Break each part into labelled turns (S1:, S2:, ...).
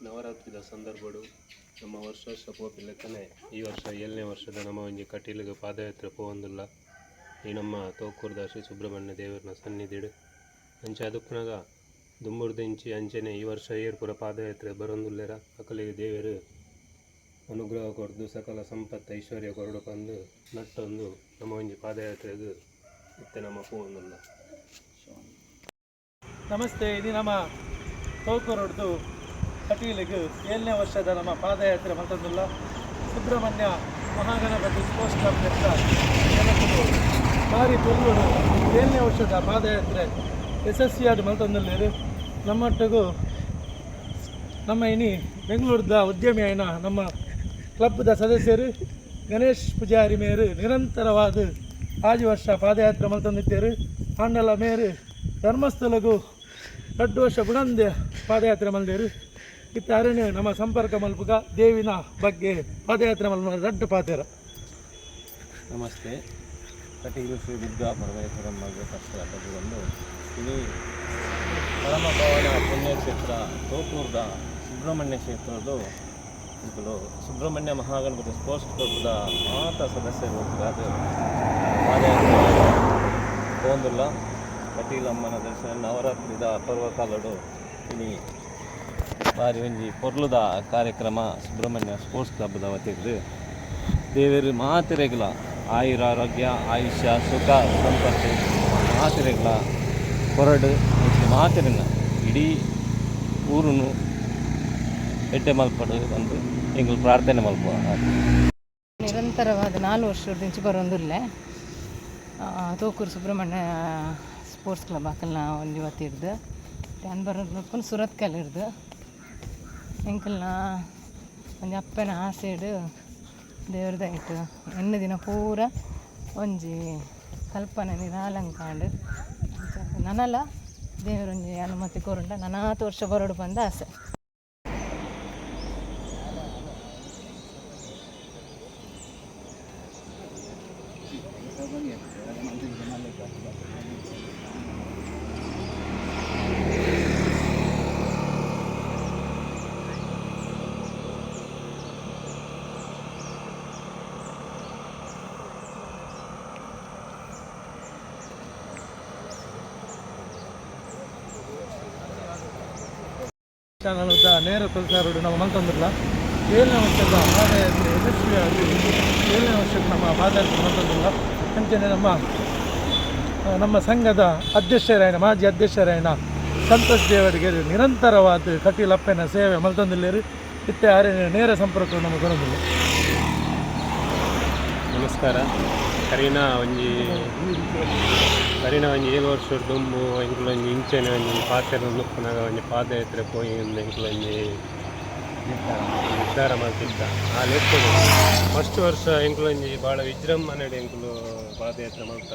S1: ನವರಾತ್ರಿದ ಸಂದರ್ಭಡು ನಮ್ಮ ವರ್ಷ ಪೋಪಿಲ್ಲಕ್ಕನೆ ಈ ವರ್ಷ ಏಳನೇ ವರ್ಷದ ನಮ್ಮ ಒಂಜಿ ಕಟೀಲಿಗೆ ಪಾದಯಾತ್ರೆ ಪೋವೊಂದುಲ್ಲ. ಈ ನಮ್ಮ ತೋಕೂರ್ದ ಶ್ರೀ ಸುಬ್ರಹ್ಮಣ್ಯ ದೇವರನ್ನ ಸನ್ನಿಧಿಡು. ಅಂಚೆ ಅದಕ್ಕನಾಗ ದುಂಬುರ್ದಿಂಚಿ ಅಂಚೆನೆ ಈ ವರ್ಷ ಏರ್ಪುರ ಪಾದಯಾತ್ರೆ ಬರೊಂದುಲ್ಲೆರ. ಅಕಲಿಗೆ ದೇವರು ಅನುಗ್ರಹ ಕೊರ್ದು ಸಕಲ ಸಂಪತ್ತು ಐಶ್ವರ್ಯ ಕೊರಡು ಬಂದು ನಟ್ಟೊಂದು ನಮ್ಮ ಒಂಜಿ ಪಾದಯಾತ್ರೆಗೆ ಇತ್ತೆ ನಮ್ಮ ಪೋವೊಂದುಲ್ಲ.
S2: ನಮಸ್ತೆ, ಇದು ನಮ್ಮ ತೋಕೂರೊಡ್ದು ಕಟೀಲಿಗೆ ಏಳನೇ ವರ್ಷದ ನಮ್ಮ ಪಾದಯಾತ್ರೆ ಮತ್ತೊಂದಿಲ್ಲ ಸುಬ್ರಹ್ಮಣ್ಯ ಮಹಾಗಣಪತಿ ಸ್ಪೋರ್ಟ್ಸ್ ಕ್ಲಬ್ ಭಾರಿ ಪೊರ್ಲುಡು ಏಳನೇ ವರ್ಷದ ಪಾದಯಾತ್ರೆ ಯಶಸ್ವಿಯಾದ ಮಲ್ತೊಂದಿಲ್ಲೇರು ನಮ್ಮೊಟ್ಟಿಗೂ ನಮ್ಮ ಇನಿ ಬೆಂಗಳೂರದ ಉದ್ಯಮಿ ಆಯ್ನ ನಮ್ಮ ಕ್ಲಬ್ದ ಸದಸ್ಯರು ಗಣೇಶ್ ಪೂಜಾರಿ ಮೇರು ನಿರಂತರವಾದ ಆಜಿ ವರ್ಷ ಪಾದಯಾತ್ರೆ ಮಲ್ತಂದಿದ್ದೇರು ಆಂಡಲ ಮೇರು ಧರ್ಮಸ್ಥಳಗೂ ಎರಡು ವರ್ಷ ಗುಣಂದೆ ಪಾದಯಾತ್ರೆ ಮಲ್ದೇರು ಇತ್ತ ಅರಣ್ಯ ನಮ್ಮ ಸಂಪರ್ಕ ಮಲ್ಪುಗ ದೇವಿನ ಬಗ್ಗೆ ಪಾದಯಾತ್ರೆ ಮಲ್ಪ ದೊಡ್ಡ ಪಾತೆರ.
S3: ನಮಸ್ತೆ. ಕಟೀಲು ಶ್ರೀ ದುರ್ಗಾ ಪರಮೇಶ್ವರಮ್ಮ ಕಷ್ಟ ಬಂದು ಪರಮ ಭವನ ಪುಣ್ಯಕ್ಷೇತ್ರ ತೋಪೂರ್ದ ಸುಬ್ರಹ್ಮಣ್ಯ ಕ್ಷೇತ್ರದ್ದು ಇದು ಸುಬ್ರಹ್ಮಣ್ಯ ಮಹಾಗಣಪತಿ ಸ್ಪೋರ್ಟ್ಸ್ ಕ್ಲಬ್ದ ಮಾತ ಸದಸ್ಯರು ಅದು ಹೋಂದುಲ್ಲ ಕಟೀಲಮ್ಮನ ದರ್ಶನ, ನವರಾತ್ರಿದ ಪರ್ವಕಾಲಡು, ಇಲ್ಲಿ ಬಾರಿ ಒಂಜಿ ಪೊರ್ಲುದ ಕಾರ್ಯಕ್ರಮ ಸುಬ್ರಹ್ಮಣ್ಯ ಸ್ಪೋರ್ಟ್ಸ್ ಕ್ಲಬ್ದ ವತಿರ್ದು ದೇವರು ಮಾತಿರೆಗ್ಲ ಆಯುರ, ಆರೋಗ್ಯ, ಆಯುಷ್ಯ, ಸುಖ, ಸಂಪತ್ತು ಮಾತಿರೆಗ್ಲ ಕೊರಡು ಮಾತಿರನ ಇಡೀ ಊರುನು ಎಡ್ಡೆ ಮಲ್ಪಡು ಒಂದು ಎಂಗಳು ಪ್ರಾರ್ಥನೆ ಮಲ್ಪ
S4: ನಿರಂತರವಾದ ನಾಲ್ಕು ಇಂಚು ಬರೋಂದಿಲ್ಲ ತೋಕೂರು ಸುಬ್ರಹ್ಮಣ್ಯ ಸ್ಪೋರ್ಟ್ಸ್ ಕ್ಲಬ್ ಅಕಲ್ನ ಒಂದು ಇವತ್ತಿರ್ದು ಟ್ಯಾನ್ ಬರೋದು ಸುರತ್ ಕಲಿರ್ದು ಎಂಕಲ್ನ ಒಂಜಿ ಅಪ್ಪನ ಆಸೆಡು ದೇವ್ರದಾಯ್ತು. ಎಣ್ಣೆ ದಿನ ಪೂರ ಒಂಜಿ ಕಲ್ಪನೆ, ನಿರಾಲಂಕಾಂಡ್. ನನಲ ದೇವರೊಂಜಿ ಅನುಮತಿ ಕೊರುಂಡ ನನಾತು ವರ್ಷ ಬರೋಡು ಬಂದ ಆಸೆ.
S2: ಚಾನಲ್ದ ನೇರ ಪ್ರಸಾರಡು ನಮ್ಮ ಮಲ್ತೊಂದಿಲ್ಲ ಏಳನೇ ವರ್ಷದ ಪಾದಯಾತ್ರೆ ಯಶಸ್ವಿಯಾಗಿ ಏಳನೇ ವರ್ಷಕ್ಕೆ ನಮ್ಮ ಪಾದಯಾತ್ರೆ ತಂದಿಲ್ಲ ಅಂಚನೆ ನಮ್ಮ ನಮ್ಮ ಸಂಘದ ಅಧ್ಯಕ್ಷರಾಯಣ ಮಾಜಿ ಅಧ್ಯಕ್ಷರಾಯಣ ಸಂತೋಷ್ ದೇವರಿಗೆ ನಿರಂತರವಾದ ಕಟೀಲಪ್ಪನ ಸೇವೆ ಮಲ್ತಂದಿಲ್ಲೇರಿ. ಇತ್ತೆ ಆರೆ ನೇರ ಸಂಪರ್ಕ ನಮಗೆ ಬರೋದಿಲ್ಲ
S1: ನಮಸ್ಕಾರ. ಕರೀನ ಒಂಜಿ ಕರೀನ ಒಂಜಿ ಏಳು ವರ್ಷದ ದುಂಬು ಎಂಕುಲು ಒಂಜಿ ಇಂಚೆನೆ ಒಂಜಿ ಪಾತ್ರೆ ನುಪ್ಪುನಾಗ ಒಂಜಿ ಪಾದಯಾತ್ರೆ ಪೋಯಿ ಒಂದು ಎಂಕುಲು ಒಂಜಿ ನಿರ್ಧಾರ ಮಾಡ್ತಿದ್ದ. ಆ ಲೆಕ್ಕ ಫಸ್ಟ್ ವರ್ಷ ಎಂಕುಲು ಒಂಜಿ ಭಾಳ ವಿಜೃಂಭಣೆಡೆ ಎಂಕುಲು ಪಾದಯಾತ್ರೆ ಮಾಡ್ತ.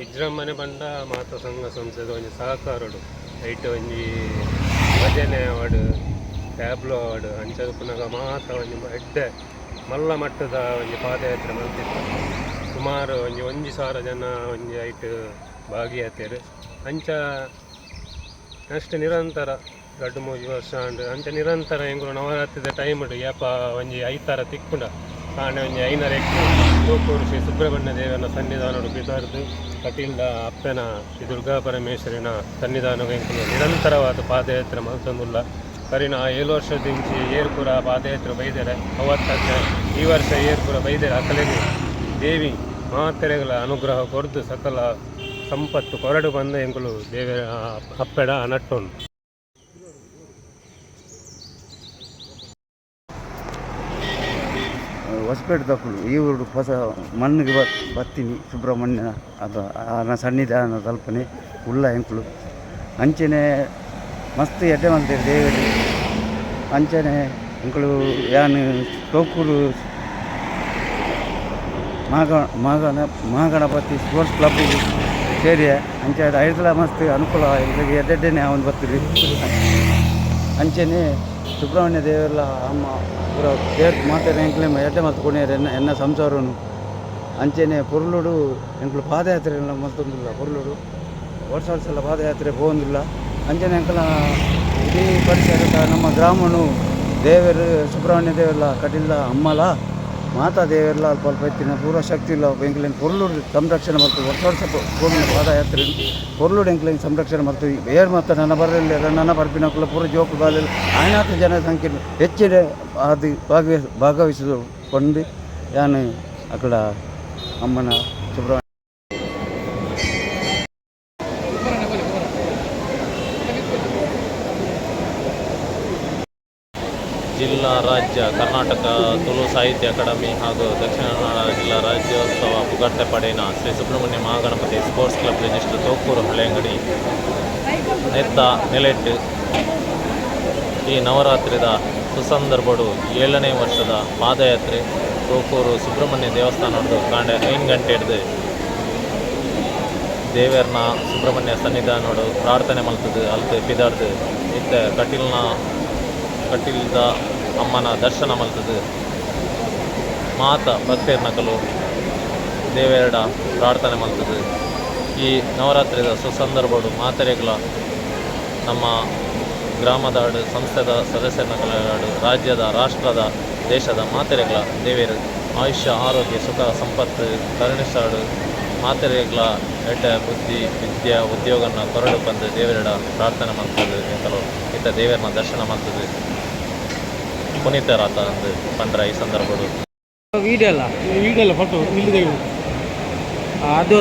S1: ವಿಜೃಂಭಣೆ ಬಂಡ ಮಾತ ಸಂಘ ಸಂಸ್ಥೆದ ಒಂಜಿ ಸಹಕಾರಡು. ಐಟ್ ಒಂಜಿ ಭಜನೆ ಅವಾರ್ಡ್, ಟ್ಯಾಬ್ಲೋ ಅವಾರ್ಡ್ ಅಂಚದ ಪುನಗ ಮಾತ ಒಂಜಿ ಎಡ್ಡೆ. ಮಲ್ಲ ಮಟ್ಟದ ಒಂಜಿ ಪಾದಯಾತ್ರೆ ಮಲ್ತಿತ್ತು ಸುಮಾರು ಒಂಜಿ ಒಂಜಿ ಸಾವಿರ ಜನ ಒಂಜಿ ಐಟ್ ಭಾಗಿಯಾತೇರು ಅಂಚ ಅಷ್ಟು ನಿರಂತರ ಗಡ್ಡು ಮೂಜಿ ವರ್ಷ ಅಂಡ್ ಅಂಚ ನಿರಂತರ ಎಂಗುಲು ನವರಾತ್ರಿದ ಟೈಮ್ ಯಾಪ ಒಂಜಿ ಐತಾರ ತಿಕ್ಕುಂಡ. ಕಾಣೆ ಒಂಜಿ ಐನರ ಎಕ್ಕು ಗೋಕೂರು ಶ್ರೀ ಸುಬ್ರಹ್ಮಣ್ಯ ದೇವನ ಸನ್ನಿಧಾನಡು ಬಿದ್ದಾರ್ದು ಕಟೀಲ್ದ ಅಪ್ಪನ ಶ್ರೀ ದುರ್ಗಾ ಪರಮೇಶ್ವರಿನ ಸನ್ನಿಧಾನ ಎಂಕುಲು ನಿರಂತರವಾದ ಪಾದಯಾತ್ರೆ ಮಲ್ತೊಂದುಲ್ಲ ಕರಿನ ಏಳು ವರ್ಷದಿಂಚಿ ಏರ್ಪುರ ಪಾದಯಾತ್ರೆ ಬೈದರೆ ಅವತ್ತಾಗ ಈ ವರ್ಷ ಏರ್ಪುರ ಬೈದರೆ ಅಕಲೆಗೆ ದೇವಿ ಮಾತೆರೆಗಳ ಅನುಗ್ರಹ ಕೊರ್ದು ಸಕಲ ಸಂಪತ್ತು ಕೊರಡು ಬಂದ ಎಂಕುಲು ದೇವ ಅಪ್ಪೆಡ ನಟ್ಟೊಂದು
S5: ಹೊಸಪೇಟೆ ತಕೊಂಡು ಈ ಊರು ಹೊಸ ಮಣ್ಣಿಗೆ ಬರ್ತೀನಿ. ಸುಬ್ರಹ್ಮಣ್ಯ, ಅದು ಆನ ಸನ್ನಿಧಾನ ತಲ್ಪನೆ ಉಳ್ಳ ಎಂಕುಲು ಅಂಚನೆ ಮಸ್ತ್ ಎಡ್ಡೆ ಮಂತೇವೆ ದೇವರು ಅಂಚನೆ ಎಂಕುಲು ಯಾನ್ ತೋಕೂರು ಮಹಾಗ ಮಹಾಗಣ ಮಹಾಗಣಪತಿ ಸ್ಪೋರ್ಟ್ಸ್ ಕ್ಲಬ್ ಸೇರಿಯ. ಅಂಚೆ ಐದಲ ಮಸ್ತ್ ಅನುಕೂಲ ಇಲ್ಲಿಗೆ ಎದ್ದೆಡ್ಡೇನೆ ಅವನು ಬರ್ತೀರಿ ಅಂಚೆನೆ ಸುಬ್ರಹ್ಮಣ್ಯ ದೇವರಲ್ಲ ಅಮ್ಮ, ಪೂರ ದೇವ್ರ ಮಾತಾಡಿ ಎಂಕ್ಲೆ ಎಡ್ಡೆ ಮತ್ತು ಕುಣಿಯರು ಎನ್ನ ಎನ್ನ ಸಂಸಾರನು. ಅಂಚೆನೆ ಪೊರ್ಲುಡು ಎಂಕ್ಲು ಪಾದಯಾತ್ರೆ ಎಲ್ಲ ಮತ್ತೊಂದಿಲ್ಲ. ಪೊರ್ಲುಡು ವರ್ಷ ವರ್ಷ ಪಾದಯಾತ್ರೆ ಹೋಗೊಂದಿಲ್ಲ ಅಂಜನೇ ಅಂಕಲ ಇಡೀ ಪರಿಸರ ನಮ್ಮ ಗ್ರಾಮನು ದೇವರು, ಸುಬ್ರಹ್ಮಣ್ಯ ದೇವೆಲ್ಲ ಕಟೀಲ, ಅಮ್ಮಲ, ಮಾತಾ ದೇವೆಲ್ಲ ಅಲ್ಪ ಅಲ್ಪ ಎತ್ತಿನ ಪೂರ್ವ ಶಕ್ತಿ ಇಲ್ಲ. ಎಂಕ್ಲೈನ್ ಪೊರ್ಲೂರು ಸಂರಕ್ಷಣೆ ಮಾಡ್ತೀವಿ. ವರ್ಷ ವರ್ಷ ಪೂರ್ಣ ಪಾದಯಾತ್ರೆ. ಪೊರ್ಲೂರು ಎಂಕ್ಲಿನ ಸಂರಕ್ಷಣೆ ಮಾಡ್ತೀವಿ. ಏರ್ ಮಾತ್ರ ನನ್ನ ಬರಲಿಲ್ಲ. ನನ್ನ ಬರ್ಪಿನ ಕುಲ, ಪೂರ್ವ ಜೋಕು ಬಾಲಲ್ಲಿ ಆಯ್ನಾಥ ಜನಸಂಖ್ಯೆ ಹೆಚ್ಚಿನ ಅದು ಭಾಗವಹಿಸ ಭಾಗವಹಿಸಿಕೊಂಡು, ಯಾನು ಅಕ್ಕಡ ಅಮ್ಮನ
S3: ಜಿಲ್ಲಾ ರಾಜ್ಯ ಕರ್ನಾಟಕ ತುಳು ಸಾಹಿತ್ಯ ಅಕಾಡೆಮಿ ಹಾಗೂ ದಕ್ಷಿಣ ಕನ್ನಡ ಜಿಲ್ಲಾ ರಾಜ್ಯೋತ್ಸವ ಪುಗಟ್ಟೆ ಪಡೆನ Shri Subrahmanya Mahaganapati sports club register Tokur Haleyangadi ನೆತ್ತ ನೆಲೆಟ್ಟು ಈ ನವರಾತ್ರಿದ ಸುಸಂದರ್ಭಡು ಏಳನೇ ವರ್ಷದ ಪಾದಯಾತ್ರೆ ತೋಕೂರು ಸುಬ್ರಹ್ಮಣ್ಯ ದೇವಸ್ಥಾನದ ಕಾಂಡೆ ಐದು ಗಂಟೆ ಹಿಡ್ದು ದೇವೇರ್ನ ಸುಬ್ರಹ್ಮಣ್ಯ ಸನ್ನಿಧಾನೋಡು ಪ್ರಾರ್ಥನೆ ಮಲ್ತದ, ಅಲ್ತು ಪಿದಾರ್ದು ಇತ್ತ ಕಟೀಲ್ನ ಕಟೀಲ್ದ ಅಮ್ಮನ ದರ್ಶನ ಮಲ್ತದೆ. ಮಾತ ಭಕ್ತೇರ್ ನಕಲು ದೇವೆರಡ ಪ್ರಾರ್ಥನೆ ಮಲ್ತದೆ. ಈ ನವರಾತ್ರಿದ ಸುಸಂದರ್ಭಡು ಮಾತರೆಗಳ, ನಮ್ಮ ಗ್ರಾಮದ ಹಾಡು ಸಂಸ್ಥೆದ ಸದಸ್ಯರ ನಕಲಾಡು ರಾಜ್ಯದ, ರಾಷ್ಟ್ರದ, ದೇಶದ ಮಾತೆರೆಗಳ, ದೇವೇರು ಆಯುಷ್ಯ, ಆರೋಗ್ಯ, ಸುಖ, ಸಂಪತ್ತು ಕರುಣಿಸಾಡು ಮಾತೆರೆಗಳ ಎಟ ಬುದ್ಧಿ, ವಿದ್ಯಾ, ಉದ್ಯೋಗನ ಕೊರಡು ಬಂದು ದೇವರಡ ಪ್ರಾರ್ಥನೆ ಮಾಡ್ತದೆ ಎಂತಲೋ, ಇತ್ತ ದೇವರನ್ನ ದರ್ಶನ ಮಾಡ್ತದೆ ಪುನೀತರಾತ ಅಂದು ಪಂಡ್ರ ಈ ವಿಡಿಯೋ
S2: ಅಲ್ಲ? ಫೋಟೋ ಇಲ್ಲಿ ಅದು